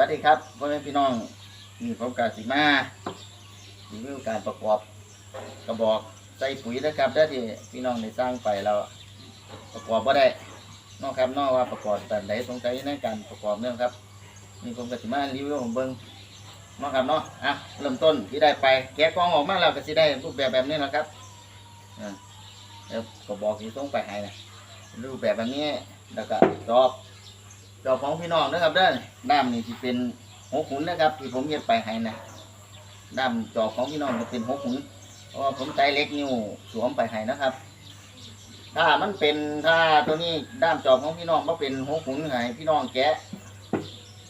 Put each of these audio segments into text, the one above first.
วัสดีครับพ่อแม่พี่น้องนี่ผมกาสิมารีวิวการประกอบกระบอกใส่ปุ๋ยนะครับได้ที่พี่น้องได้สร้างไปเราประกอบบ่ได้นอกครับนอกว่าประกอบแต่ไหนสงสัยในการประกอบเนี่ยครับนี่ผมกาสิมารีวิวผมเบิ้งนอกครับเนาะอะเริ่มต้นที่ได้ไปแกะกองออกมาแล้วก็สิได้รูปแบบแบบนี้นะครับอ่าแล้วกระบอกที่ส่งไปให้นะรูปแบบแบบนี้แล้วก็จอบ จอบของพี่น้องนะครับเด้อด้ามนี่ที่เป็นหกหุนนะครับ ที่ผมเย็บไปให้นะด้ามจอบของพี่น้องจะเป็นหกหุนเพราะว่าผมใช้เล็กนิ้วสวมไปให้นะครับ ถ้ามันเป็นถ้าตัวนี้ด้ามจอบของพี่น้องก็เป็นหกหุนให้พี่น้องแกะ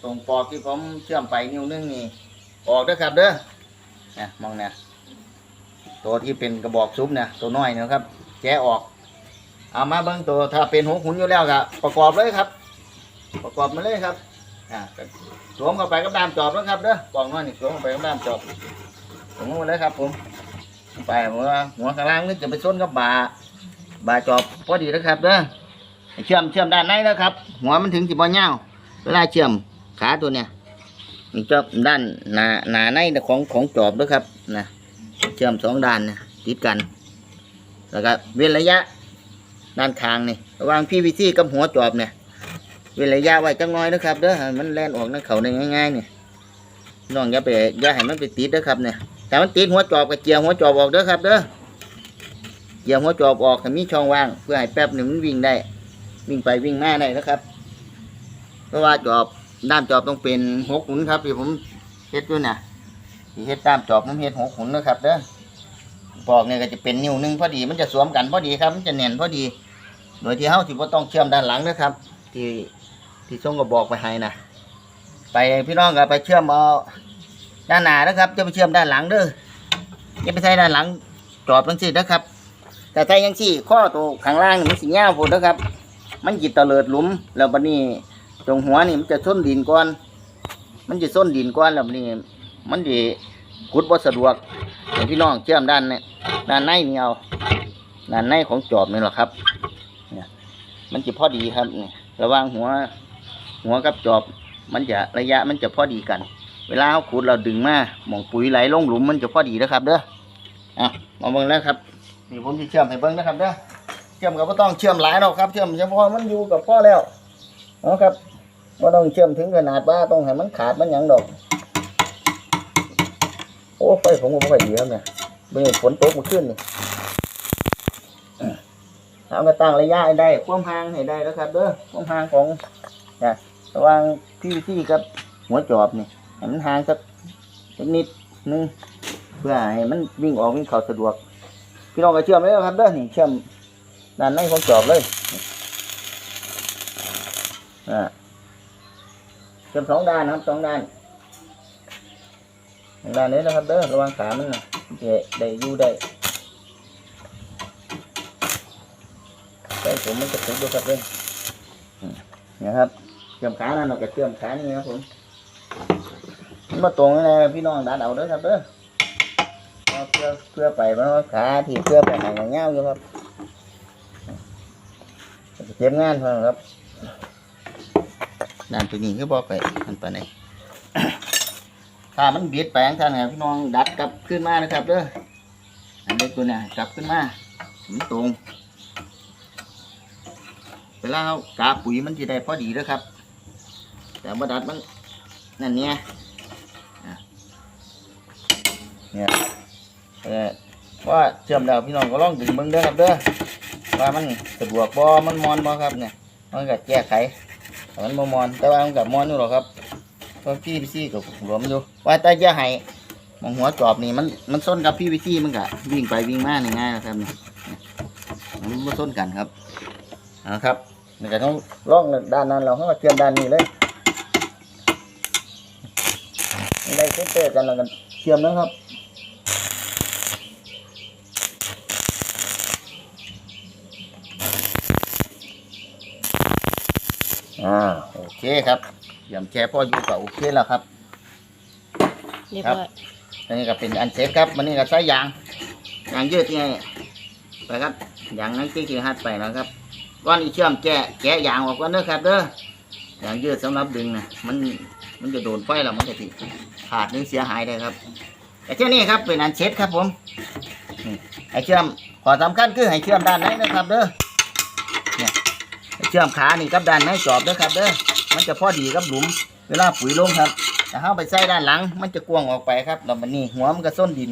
ตรงปอกที่ผมเชื่อมไปนิ้วนึงนี่ออกด้อครับเด้อนะมองเนี่ยตัวที่เป็นกระบอกซุปเนี่ยตัวน้อยนะครับแกะออกเอามาเบิ้งตัวถ้าเป็นหกหุนอยู่แล้วก็ประกอบเลยครับ ประกอบมาเลยครับ อ่าสวมเข้าไปกับด้ามจอบแล้วครับเด้อกล่องน้อยนี่สวมเข้าไปกับด้ามจอบสวมมาเลยครับ ผมไปหัวหัวข้างล่างนี่จะไปส้นกับบาบาจอบพอดีนะครับเด้อเชื่อมเชื่อมด้านในนะครับ หัวมันถึงสิบ่เงาเวลาเชื่อมขาตัวเนี้ยนี่จอบด้านหนาหนาในของของจอบด้วยครับนะเชื่อมสองด้านนะติดกัน แล้วก็เว้นระยะด้านข้างนี่ระหว่างพีวีซีกับหัวจอบเนี่ย เวลายาไว้จังน้อยนะครับเด้อมันแล่นออกในเขาได้ง่ายๆเนี่ยน้องอย่าไปอย่าให้มันไปติดเด้อครับเนี่ยแต่มันติดหัวจอบกับเจียหัวจอบออกเด้อครับเด้อเจียหัวจอบออกให้มีช่องว่าง เพื่อให้แป๊บหนึ่งมันวิ่งได้ วิ่งไปวิ่งมาได้นะครับ เพราะว่าจอบด้ามจอบต้องเป็นหกหุนครับที่ผมเฮ็ดด้วยนะที่เฮ็ดด้ามจอบผมเฮ็ดหกหุนนะครับเด้อบอกเนี่ยก็จะเป็นนิ้วหนึงพอดีมันจะสวมกันพอดีครับมันจะแน่นพอดี โดยที่เฮาสิบ่ต้องเชื่อมด้านหลังนะครับ ที่ ที่ส่งก็บอกไปให้นะไปพี่น้องก็ไปเชื่อมเอาด้านหน้านะครับจะไปเชื่อมด้านหลังเด้ออย่าไปใช้ด้านหลังจอบจังซี่นะครับ แต่ใช้ยังซี่ข้อตัวข้างล่างมันสิยาวพุ่นนะครับ มันจิตเตลิดหลุม แล้วบัดนี้ตรงหัวนี่มันจะส้นดินก่อน มันจะส้นดินก่อนแล้วบัดนี้ มันสิขุดบ่สะดวกให้พี่น้องเชื่อมด้านเนี่ยด้านในนี่เอาด้านในของจอบนี่หละครับเนี่ยมันจะพอดีครับนี่ระว่างหัว หัวกับจอบ มันจะระยะมันจะพอดีกัน เวลาเราขุดเราดึงมาหมองปุ๋ยไหลลงหลุมมันจะพอดีนะครับ เด้ออะมาเบิ่งแล้วครับนี่ผมจะเชื่อมให้เบิ่งนะครับเด้อเชื่อมกับก็ต้องเชื่อมหลายหรอกครับ เชื่อมเฉพาะมันอยู่กับพ่อแล้วเอาครับว่าต้องเชื่อมถึงขนาดว่าต้องให้มันขาดมันหยังดอก โอ้ไฟผมก็ไม่ค่อยดีครับเนี่ยเมื่ฝนตกมาขึ้นนี่เอากระตั้งระยะให้ได้ ความห่างให้ได้แล้วครับเด้อความห่างของ นะระว่างที่ที่กับหัวจอบนี่ให้มันห่างสักสักนิดนึงเพื่อให้มันวิ่งออกวิ่งเข้าสะดวก พี่น้องก็เชื่อมเลยครับเด้อนี่เชื่อมด้านในของจอบเลยอ่าเชื่อมสองด้านนะครับสองด้านสองด้านนี้นะครับเด้อระวังขามันนะจะได้อยู่ได้ใส่ผมมันจะถูกด้วยครับเพื่อนี่ครับ เชื่อมขานั่นเราก็เชื่อมขานี่ครับผมมันมาตรงนี่นะพี่น้องดันเอาเด้อครับเด้อเาเพื่อเพื่อไปมันว่าขาที่เพื่อไปหางเงาอยู่ครับเก็บงานเพิ่นครับด้านตัวนี้ก็บอกไปมันไปไหนถ้ามันบิดแปลงท่านครับพี่น้องดัดกลับขึ้นมานะครับเด้ออันนี้ตัวนี้กลับขึ้นมาตรงเวลาเรากาปุ๋ยมันจะได้พอดีแล้วครับ แต่บดัดมันนั่นเนี่ยเนี่ยเออว่าเชื่อมแล้วพี่น้องก็ลองดึงเบิ้งเด้อครับเด้อว่ามันสะดวกบ่มันมอนบ่ครับเนี่ยมันก็แก้ไขแต่มันมอนแต่ว่ามันกับมอนอยู่หรอครับเพราะพี่พีซีกับหลวมอยู่ว่าแต่จะให้มองหัวจอบนี่มันมันส้นกับพี่พีซีมันก็วิ่งไปวิ่งมานี่ง่ายนะครับเนี่ยมันมาส้นกันครับนะครับนี่ก็ต้องล่องด้านนั้นเราให้มาเทียมด้านนี้เลย ไม่ได้เต้นๆกันเรากันเทียมนะครับอ่าโอเคครับเยี่ยมแชร์พ่ออยู่กับโอเคแล้วครับเรียบครับร้อยอันนี้ก็เป็นอันเสร็จครับวันนี้ก็ใช้ยางยางยืดไงไปครับยางนั้นที่คือหัดไปนะครับก้อนอีเชื่อมแกะแกะยางออกก่อนเด้อครับเด้อยางยืดสำหรับดึงนะมัน มันจะโดนไฟแล้วมันจะติขาดหรือเสียหายได้ครับไอเชื่อนี่ครับเป็นอันเช็ดครับผมไอ้เชื่อมขอสำคัญคือให้เชื่อมด้านไหนนะครับ เด้อเนี่ยไอเชื่อมขานี่กับด้านไหนจอบเด้อครับเด้อมันจะพอดีกับหลุม เวลาปุ๋ยลงครับแต่ถ้าเอาไปใส่ด้านหลัง มันจะกวางออกไปครับแล้วมันนี่หัวมันก็ส้นดิน